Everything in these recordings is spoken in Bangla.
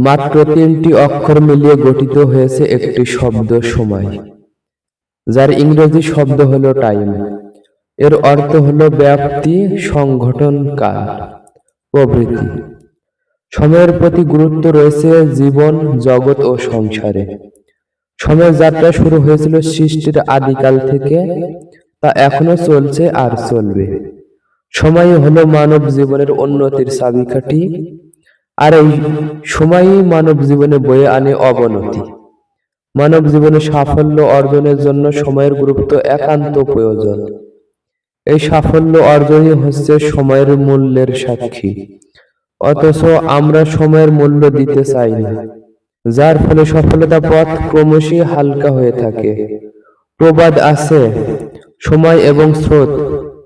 মাত্র তিনটি অক্ষর মিলিয়ে গঠিত হয়েছে একটি শব্দ সময়, যার ইংরেজি শব্দ হলো টাইম এর অর্থ হলো ব্যাপ্তি সংগঠন কাল, প্রভৃতি। সময়ের প্রতি গুরুত্ব রয়েছে জীবন, জগৎ ও সংসারে। সময়ের যাত্রা শুরু হয়েছিল সৃষ্টির আদিকাল থেকে, তা এখনও চলছে আর চলবে। সময় হলো মানব জীবনের উন্নতির চাবিকাঠি। আর এই সময়ই মানব জীবনে বয়ে আনে অবনতি। মানব জীবনে সাফল্য অর্জনের জন্য সময়ের গুরুত্ব একান্ত প্রয়োজন। এই সাফল্য অর্জনই হচ্ছে সময়ের মূল্যের সাক্ষী। অথচ আমরা সময়ের মূল্য দিতে চাই না, যার ফলে সফলতা পথ ক্রমশই হালকা হয়ে থাকে। প্রবাদ আছে, সময় এবং স্রোত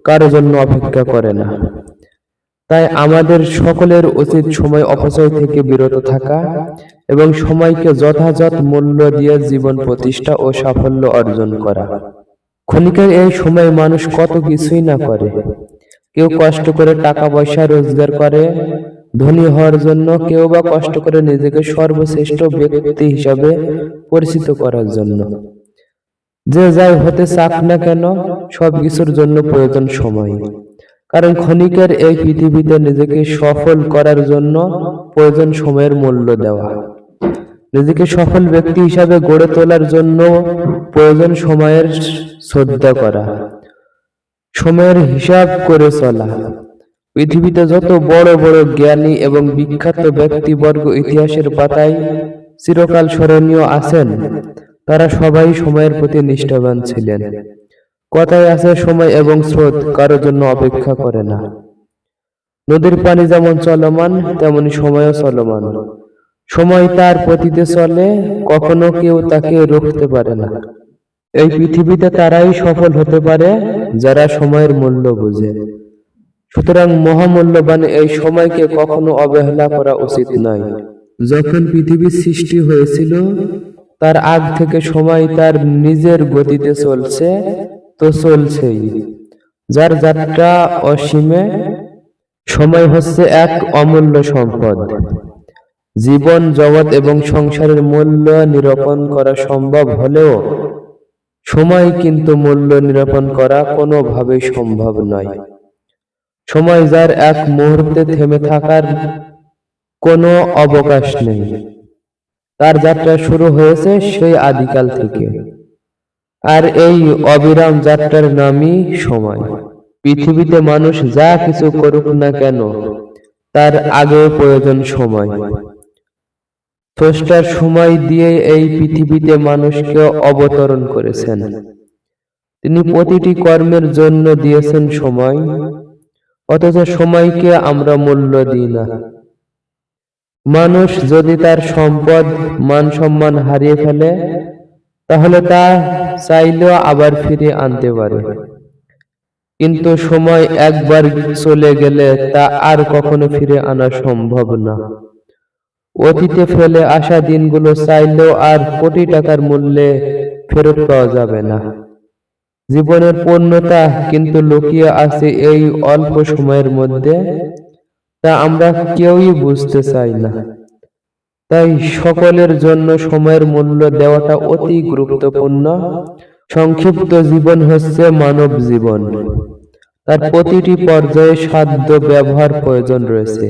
কারও জন্য অপেক্ষা করে না। তাই আমাদের সকলের উচিত সময় অপচয় থেকে বিরত থাকা এবং সময়কে যথাযথ মূল্য দিয়ে জীবন প্রতিষ্ঠা ও সাফল্য অর্জন করা। ক্ষণিকের এই সময় মানুষ কত কিছুই না করে। কেউ কষ্ট করে টাকা পয়সা রোজগার করে, ধনী হওয়ার জন্য কেউ বা কষ্ট করে নিজেকে সর্বশ্রেষ্ঠ ব্যক্তি হিসাবে পরিচিত করার জন্য। যে যাই হতে চাক না কেন, সবকিছুর জন্য প্রয়োজন সময়। কারণ ক্ষণিকের এই পৃথিবীতে নিজেকে সফল করার জন্য প্রয়োজন সময়ের মূল্য দেওয়া। নিজেকে সফল ব্যক্তি হিসাবে গড়ে তোলার জন্য প্রয়োজন সময়ের শ্রদ্ধা করা। সময়ের হিসাব করে চলা। পৃথিবীতে যত বড় বড় জ্ঞানী এবং বিখ্যাত ব্যক্তিবর্গ ইতিহাসের পাতায় চিরকাল স্মরণীয় আছেন, তারা সবাই সময়ের প্রতি নিষ্ঠাবান ছিলেন। কথায় আছে সময় এবং স্রোত, কারোর জন্য অপেক্ষা করে না। নদীর পানি যেমন চলমান, তেমনি সময়ও চলমান। সময় তার প্রতিতে চলে, কখনো কেউ তাকে রুখতে পারে না। এই পৃথিবীতে তারাই সফল হতে পারে, যারা সময়ের মূল্য বোঝে। সুতরাং মহামূল্যবান এই সময়কে কখনো অবহেলা করা উচিত নয়। যখন পৃথিবীর সৃষ্টি হয়েছিল, তার আগ থেকে সময় তার নিজের গতিতে চলছে তো চলছেই। যার যাত্রা অসীমে, সময় হচ্ছে এক অমূল্য সম্পদ। জীবন, জগৎ এবং সংসারের মূল্য নিরূপণ করা সম্ভব হলেও, সময় কিন্তু মূল্য নিরূপণ করা কোনোভাবেই সম্ভব নয়। সময় যার এক মুহূর্তে থেমে থাকার কোনো অবকাশ নেই। তার যাত্রা শুরু হয়েছে সেই আদিকাল থেকে। আর এই অবিরাম যাত্রার নামই সময়। পৃথিবীতে মানুষ যা কিছু করুক না কেন, তার আগে প্রয়োজন সময়। স্রষ্টার সময় দিয়ে এই পৃথিবীতে মানুষকে অবতরণ করেছেন। তিনি প্রতিটি কর্মের জন্য দিয়েছেন সময়, অথচ সময়কে আমরা মূল্য দিই না। মানুষ যদি তার সম্পদ মান সম্মান হারিয়ে ফেলে তাহলে তা চাইলেও আবার ফিরে আনতে পারে। কিন্তু সময় একবার চলে গেলে তা আর কখনো ফিরে আনা সম্ভব না। অতীতে ফেলে আসা দিনগুলো চাইলেও আর কোটি টাকার মূল্যে ফেরত পাওয়া যাবে না। জীবনের পূর্ণতা কিন্তু লুকিয়ে আছে এই অল্প সময়ের মধ্যে, তা আমরা কেউই বুঝতে চাই না। তাই সকলের জন্য সময়ের মূল্য দেওয়াটা অতি গুরুত্বপূর্ণ। সংক্ষিপ্ত জীবন হচ্ছে মানব জীবন। তার প্রতিটি পর্যায়ে সাধ্য ব্যবহার প্রয়োজন রয়েছে।